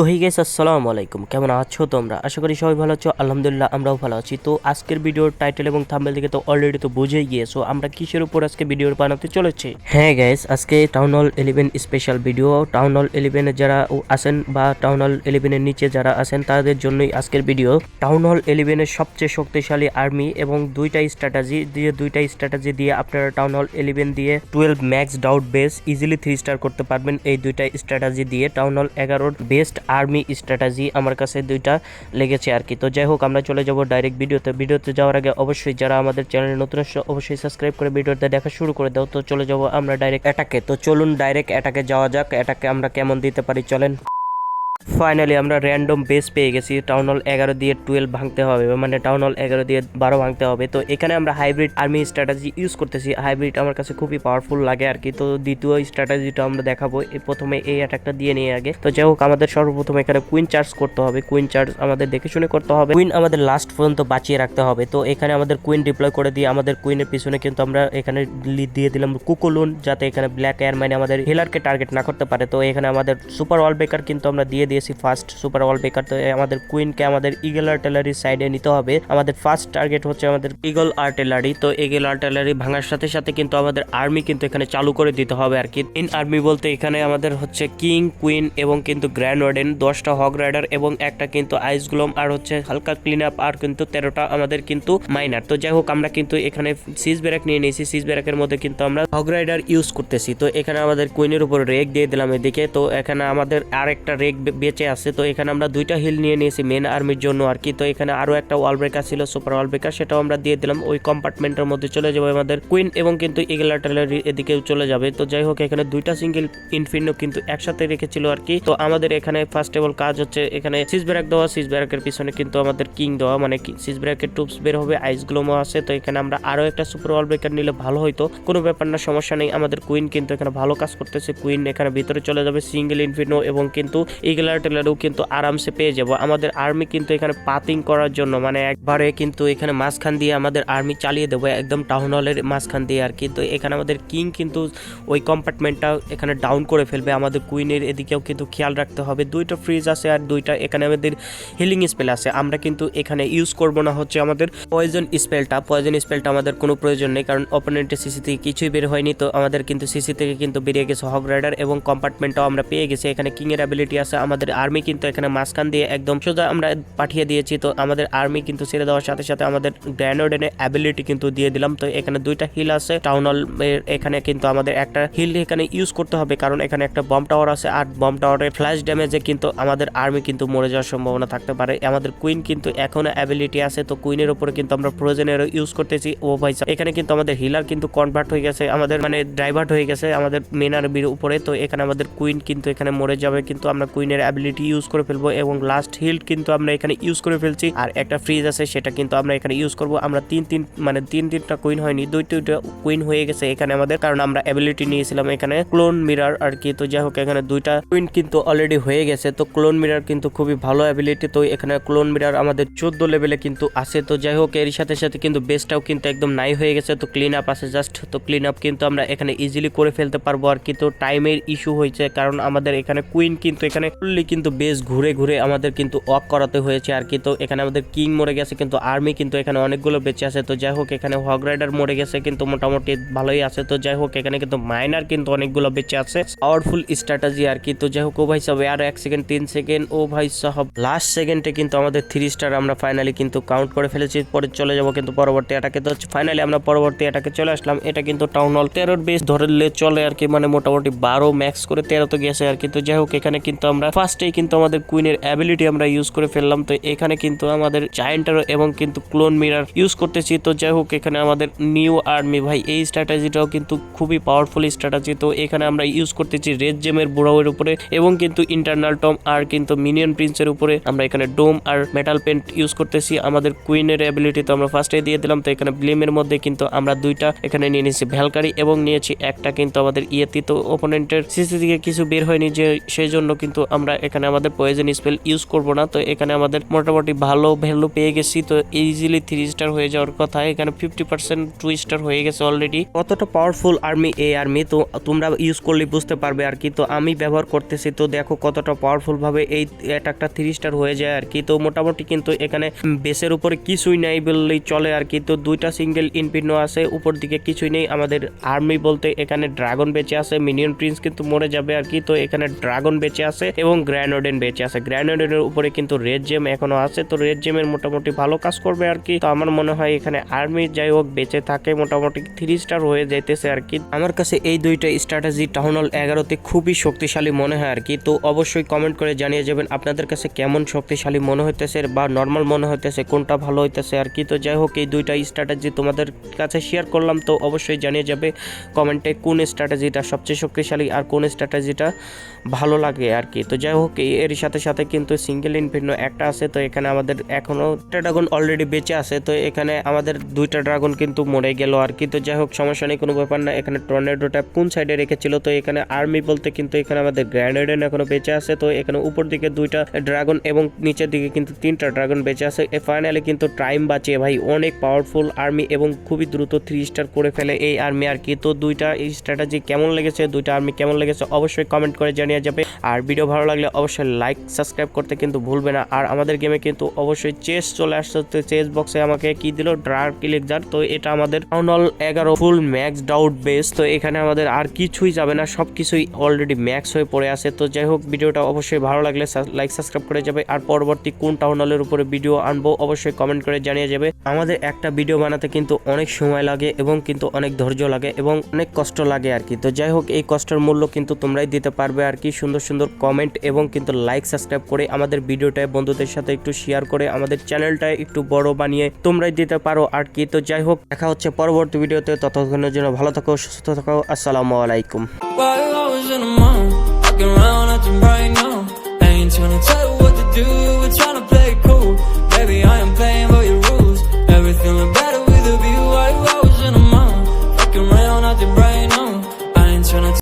তো হে গেস আসসালামু আলাইকুম। কেমন আছো তোমরা? আশা করি সবাই ভালো আছো। আলহামদুলিল্লাহ, আমরাও ভালো আছি। তো আজকের ভিডিওর টাইটেল এবং থাম্বেল থেকে তো অলরেডি তো বুঝেই গিয়েছো, আমরা কিসের উপর আজকে ভিডিও বানাতে চলেছি? হ্যাঁ গাইস আজকে town hall eleven special video town hall ইলেভেনে যারা আছেন বা টাউন হল ইলেভেনের নিচে যারা আছেন, তাদের জন্যই আজকের ভিডিও টাউন হল ইলেভেনের সবচেয়ে শক্তিশালী আর্মি এবং দুইটা স্ট্র্যাটেজি দিয়ে, দুইটা স্ট্র্যাটেজি দিয়ে আপনারা টাউন হল ইলেভেন দিয়ে twelve max doubt base easily three star করতে পারবেন। এই দুইটা স্ট্র্যাটেজি দিয়ে টাউন হল এগারোর বেস্ট আর্মি স্ট্র্যাটাজি আমার কাছে দুইটা লেগেছে আর কি। তো যাই হোক, আমরা চলে যাব ডাইরেক্ট ভিডিওতে। ভিডিওতে যাওয়ার আগে অবশ্যই যারা আমাদের চ্যানেলে নতুন অবশ্যই সাবস্ক্রাইব করে ভিডিওতে দেখা শুরু করে দাও। তো চলে যাব আমরা ডাইরেক্ট অ্যাটাকে তো চলুন ডাইরেক্ট অ্যাটাকে যাওয়া যাক। অ্যাটাকে আমরা কেমন দিতে পারি, চলেন। ফাইনালি আমরা র্যান্ডম বেস পেয়ে গেছি। টাউন হল এগারো দিয়ে টুয়েলভ ভাঙতে হবে মানে টাউন হল এগারো দিয়ে বারো ভাঙতে হবে। তো এখানে আমরা হাইব্রিড আর্মি স্ট্র্যাটাজি ইউজ করতেছি। হাইব্রিড আমার কাছে খুবই পাওয়ারফুল লাগে আর কি। তো দ্বিতীয় স্ট্র্যাটেজিটা আমরা দেখাবো। প্রথমে এই অ্যাটাকটা দিয়ে নিয়ে আগে। তো যাই হোক আমাদের সর্বপ্রথম এখানে কুইন চার্জ করতে হবে। কুইন চার্জ আমাদের দেখে শুনে করতে হবে। কুইন আমাদের লাস্ট পর্যন্ত বাঁচিয়ে রাখতে হবে। তো এখানে আমাদের কুইন ডিপ্লয় করে দিয়ে আমাদের কুইনের পিছনে কিন্তু আমরা এখানে দিয়ে দিলাম কুকুলুন যাতে এখানে ব্ল্যাক এয়ার মানে আমাদের হিলারকে টার্গেট না করতে পারে। তো এখানে আমাদের সুপার ওয়াল ব্রেকার কিন্তু আমরা দিয়ে দিয়েছি ফার্স্ট সুপার ওয়াল ব্রেকার তো আমাদের কুইনকে আমাদের ইগল আর্টিলারি সাইডে নিতে হবে। আমাদের ফার্স্ট টার্গেট হচ্ছে আমাদের ইগল আর্টিলারি তো ইগল আর্টিলারি ভাঙার সাথে সাথে কিন্তু আমাদের আর্মি কিন্তু এখানে চালু করে দিতে হবে আর কি। ইন আর্মি বলতে এখানে আমাদের হচ্ছে কিং কুইন এবং কিন্তু গ্র্যান্ড ওয়ার্ডেন দশটা হগ রাইডার এবং একটা কিন্তু আইস গ্লোম আর হচ্ছে হালকা ক্লিন আপ আর কিন্তু তেরোটা আমাদের কিন্তু মাইনার তো যাই হোক, আমরা কিন্তু এখানে সিজ ব্যারাক নিয়ে নিয়েছি। সিজ ব্যারাকের মধ্যে কিন্তু আমরা হগ রাইডার ইউজ করতেছি। তো এখানে আমাদের কুইনের উপর রেক দিয়ে দিলাম এদিকে। তো এখানে আমাদের আর একটা রেক বেঁচে আছে, তো এখানে আমরা দুইটা হিল নিয়ে নিয়েছি মেন আর্মির জন্য আর কি। তো এখানে আরও একটা ওয়াল ব্রেকার ছিল সুপার ওয়াল ব্রেকার সেটাও আমরা দিয়ে দিলাম। ওই কম্পার্টমেন্টের মধ্যে চলে যাবে আমাদের কুইন এবং কিন্তু ইগল আর্টিলারি এদিকে চলে যাবে। তো যাই হোক, এখানে দুইটা সিঙ্গেল ইনফিনো কিন্তু একসাথে রেখেছিল আর কি। তো আমাদের এখানে ফার্স্ট অফ অল কাজ হচ্ছে, এখানে সিজ ব্রেক দেওয়া সিজ ব্রেকের পিছনে কিন্তু আমাদের কিং দেওয়া মানে সিজ ব্রেকের টুপস বের হবে আইস গ্লোমো আছে। তো এখানে আমরা আরও একটা সুপার ওয়াল ব্রেকার নিলে ভালো হইতো, কোনো ব্যাপার না, সমস্যা নেই। আমাদের কুইন কিন্তু এখানে ভালো কাজ করতেছে। কুইন এখানে ভিতরে চলে যাবে সিঙ্গেল ইনফিনো এবং কিন্তু ইগল আর্টিলারিও কিন্তু আরামসে পেয়ে যাব। আমাদের আর্মি কিন্তু এখানে পাতিং করার জন্য মানে একবারে কিন্তু এখানে মাঝখান দিয়ে আমাদের আর্মি চালিয়ে দেবো, একদম টাউন হলের মাঝখান দিয়ে আর কিন্তু এখানে আমাদের কিং কিন্তু ওই কম্পার্টমেন্টটা এখানে ডাউন করে ফেলবে। আমাদের কুইনের এদিকেও কিন্তু খেয়াল রাখতে হবে। দুইটা ফ্রিজ আছে আর দুইটা এখানে আমাদের হিলিং স্পেল আছে। আমরা কিন্তু এখানে ইউজ করব না হচ্ছে আমাদের পয়জন স্পেলটা পয়জন স্পেলটা আমাদের কোনো প্রয়োজন নেই, কারণ অপোনেন্টের সিসি থেকে কিছুই বের হয়নি। তো আমাদের কিন্তু সিসি থেকে কিন্তু বেরিয়ে গেছে হক রাইডার এবং কম্পার্টমেন্টটাও আমরা পেয়ে গেছি। এখানে কিংয়ের অ্যাবিলিটি আছে, আমাদের আর্মি কিন্তু এখানে মাঝখান দিয়ে একদম সোজা আমরা পাঠিয়ে দিয়েছি। তো আমাদের আর্মি কিন্তু ছেড়ে দেওয়ার সাথে সাথে আমাদের গ্র্যানোডেনের অ্যাবিলিটি কিন্তু দিয়ে দিলাম। তো এখানে দুইটা হিল আছে টাউন হল এখানে কিন্তু আমাদের একটা হিল এখানে ইউজ করতে হবে। কারণ এখানে একটা বম টাওয়ার আছে আর বম টাওয়ারের ফ্ল্যাশ ড্যামেজে কিন্তু আমাদের আর্মি কিন্তু মরে যাওয়ার সম্ভাবনা থাকতে পারে। আমাদের কুইন কিন্তু এখনও অ্যাবিলিটি আছে। তো কুইনের উপরে কিন্তু আমরা ফ্রোজেনের ইউজ করতেছি। ও ভাই এখানে কিন্তু আমাদের হিলার কিন্তু কনভার্ট হয়ে গেছে। আমাদের মানে ড্রাইভার্ট হয়ে গেছে আমাদের মেন আর্মির উপরে। তো এখানে আমাদের কুইন কিন্তু এখানে মরে যাবে। কিন্তু আমরা কুইনের অ্যাবিলিটি ইউজ করে ফেলব এবং লাস্ট হিল কিন্তু আমরা এখানে ইউজ করে ফেলছি। আর একটা ফ্রিজ আছে, সেটা কিন্তু আমরা এখানে ইউজ করব। আমরা তিন তিন মানে তিন তিনটা কুইন হয়নি দুই দুইটা কুইন হয়ে গেছে এখানে আমাদের, কারণ আমরা অ্যাবিলিটি নিয়েছিলাম এখানে ক্লোন মিরার আর কি। তো যাই হোক, এখানে দুইটা কুইন কিন্তু অলরেডি হয়ে গেছে। তো ক্লোন মিরার কিন্তু খুবই ভালো অ্যাবিলিটি তো এখানে ক্লোন মিরার আমাদের চোদ্দ লেভেলে কিন্তু আছে। তো যাই হোক এর সাথে সাথে কিন্তু বেসটাও কিন্তু একদম নাই হয়ে গেছে। তো ক্লিন আপ আছে জাস্ট তো ক্লিন আপ কিন্তু আমরা এখানে ইজিলি করে ফেলতে পারব আর কি। তো টাইমের ইস্যু হয়েছে, কারণ আমাদের এখানে কুইন কিন্তু এখানে ফুললি কিন্তু বেশ ঘুরে ঘুরে আমাদের কিন্তু অফ করাতে হয়েছে আর কি। তো এখানে আমাদের কিং মরে গেছে কিন্তু আর্মি কিন্তু এখানে অনেকগুলো বেঁচে আছে। তো যাই হোক, এখানে হক রাইডার মরে গেছে কিন্তু মোটামুটি ভালোই আছে। তো যাই হোক, এখানে কিন্তু মাইনার কিন্তু অনেকগুলো বেঁচে আছে। পাওয়ারফুল স্ট্র্যাটেজি আর কি। তো যাই হোক, ও ভাই সাহেব আর এক সেকেন্ড তিন সেকেন্ড ও ভাই সাহেব লাস্ট সেকেন্ডে কিন্তু আমাদের থ্রি স্টার আমরা ফাইনালি কিন্তু কাউন্ট করে ফেলেছি। পরে চলে যাব কিন্তু পরবর্তী এটাকে তো ফাইনালি আমরা পরবর্তী এটাকে চলে আসলাম। এটা কিন্তু টাউন হল তেরোর বেশ ধরলে চলে আর কি। মানে মোটামুটি বারো ম্যাক্স করে তেরো তো গেছে আর কি। তো যাই হোক, এখানে কিন্তু আমরা ফার্স্টেই কিন্তু আমাদের কুইনের অ্যাবিলিটি আমরা ইউজ করে ফেললাম। তো এখানে কিন্তু আমাদের জায়েন্টার এবং কিন্তু ক্লোন মিরার ইউজ করতেছি। তো যাই হোক, এখানে আমাদের নিউ আর্মি ভাই, এই স্ট্র্যাটেজিটাও কিন্তু খুবই পাওয়ারফুল স্ট্র্যাটেজি তো এখানে আমরা ইউজ করতেছি রেড জেমের বুড়াওয়ের উপরে এবং কিন্তু ইন্টারনাল টম আর কিন্তু মিনিয়ন প্রিন্সের উপরে আমরা এখানে ডোম আর মেটাল পেন্ট ইউজ করতেছি। আমাদের কুইনের অ্যাবিলিটি তো আমরা ফার্স্টে দিয়ে দিলাম। তো এখানে ব্লেমের মধ্যে কিন্তু আমরা দুইটা এখানে নিয়ে নিয়েছি। ভ্যালকারি এবং নিয়েছি একটা কিন্তু আমাদের ইয়েতি। তো ওপোনেন্টের সিসি থেকে কিছু বের হয়নি যে, সেই জন্য কিন্তু আমরা এখানে আমাদের পয়েজন স্পেল ইউজ করব না। তো এখানে আমাদের মোটামুটি ভালো ভ্যালু পেয়ে গেছি। তো ইজিলি থ্রি স্টার হয়ে যাওয়ার কথা। এখানে ফিফটি পার্সেন্ট টু স্টার হয়ে গেছে অলরেডি কতটা পাওয়ারফুল আর্মি এই আর্মি তো তোমরা ইউজ করলে বুঝতে পারবে আর কি। তো আমি ব্যবহার করতেছি। তো দেখো কতটা পাওয়ারফুল ভাবে এই একটা থ্রি স্টার হয়ে যায় আর কি। তো মোটামুটি কিন্তু এখানে বেসের উপরে কিছুই নাই বললেই চলে আর কি। তো দুইটা সিঙ্গেল ইনপিনো আছে। উপর দিকে কিছুই নেই। আমাদের আর্মি বলতে এখানে ড্রাগন বেঁচে আছে। মিনিয়ন প্রিন্স কিন্তু মরে যাবে আর কি। তো এখানে ড্রাগন বেঁচে আছে। এবং গ্র্যানোডেন বেঁচে আছে। গ্র্যানোডেনের উপরে কিন্তু রেড জেম এখনও আছে। তো রেড জেমের মোটামুটি ভালো কাজ করবে আর কি। তো আমার মনে হয় এখানে আর্মি যাই হোক বেঁচে থাকে, মোটামুটি থ্রি স্টার হয়ে যাইতেছে আর কি। আমার কাছে এই দুইটা স্ট্র্যাটেজি টাউন হল এগারোতে খুবই শক্তিশালী মনে হয় আর কি। তো অবশ্যই কমেন্ট করে জানিয়ে যাবেন আপনাদের কাছে কেমন শক্তিশালী মনে হইতেছে বা নর্মাল মনে হইতেছে, কোনটা ভালো হইতেছে আর কি। তো যাই হোক, এই দুইটা স্ট্র্যাটেজি তোমাদের কাছে শেয়ার করলাম। তো অবশ্যই জানিয়ে যাবে কমেন্টে কোন স্ট্র্যাটেজিটা সবচেয়ে শক্তিশালী আর কোন স্ট্র্যাটেজিটা ভালো লাগে আর কি। তো যাই হোক এর সাথে সাথে কিন্তু সিঙ্গেল ইনফিনো একটা আছে, তো এখানে আমাদের এখনও একটা ড্রাগন অলরেডি বেঁচে আছে, তো এখানে আমাদের দুইটা ড্রাগন কিন্তু মরে গেল আর কি। তো যাই হোক, সমস্যা নেই, কোনো ব্যাপার না। এখানে টর্নেডোটা কোন সাইডে রেখেছিল, তো এখানে আর্মি বলতে কিন্তু এখানে আমাদের গ্র্যানেডেন এখনও বেঁচে আছে, তো এখানে উপর দিকে দুইটা ড্রাগন এবং নিচের দিকে কিন্তু তিনটা ড্রাগন বেঁচে আছে। ফাইনালি কিন্তু টাইম বাঁচিয়ে ভাই, অনেক পাওয়ারফুল আর্মি এবং খুবই দ্রুত থ্রি স্টার করে ফেলে এই আর্মি আর কি। তো দুইটা স্ট্র্যাটেজি কেমন লেগেছে, দুইটা আর্মি কেমন লেগেছে, অবশ্যই কমেন্ট করে জানিয়ে যাবে। আর ভিডিও ভালো লাগলে অবশ্যই লাইক সাবস্ক্রাইব করতে কিন্তু ভুলবে না। আর আমাদের গেমে কিন্তু অবশ্যই চেস চলে আসছে। তো চেস বক্সে আমাকে কি দিল? ড্রাগ ইলেকজার তো এটা আমাদের হল এগারো ফুল ম্যাক্স ডাউট বেস তো এখানে আমাদের আর কিছুই যাবে না। সব কিছুই অলরেডি ম্যাক্স হয়ে পড়ে আছে। তো যাই হোক, ভিডিওটা অবশ্যই ভালো লাগলে লাইক সাবস্ক্রাইব করে যাবে। আর পরবর্তী কোন টাউন হলের উপরে ভিডিও আনব, অবশ্যই কমেন্ট করে জানিয়ে যাবে। আমাদের একটা ভিডিও বানাতে কিন্তু অনেক সময় লাগে এবং কিন্তু অনেক ধৈর্য লাগে এবং অনেক কষ্ট লাগে আর কি। তো যাই হোক, এই কষ্টের মূল্য কিন্তু তোমরাই দিতে পারবে আর কি। সুন্দর সুন্দর কমেন্ট এবং কিন্তু লাইক সাবস্ক্রাইব করে আমাদের ভিডিওটায় বন্ধুদের সাথে একটু শেয়ার করে আমাদের চ্যানেলটা একটু বড় বানিয়ে তোমরাই দিতে পারো আর কি। তো যাই হোক, দেখা হচ্ছে পরবর্তী ভিডিওতে। ততক্ষণের জন্য ভালো থাকো, সুস্থ থাকো। আসসালামু আলাইকুম।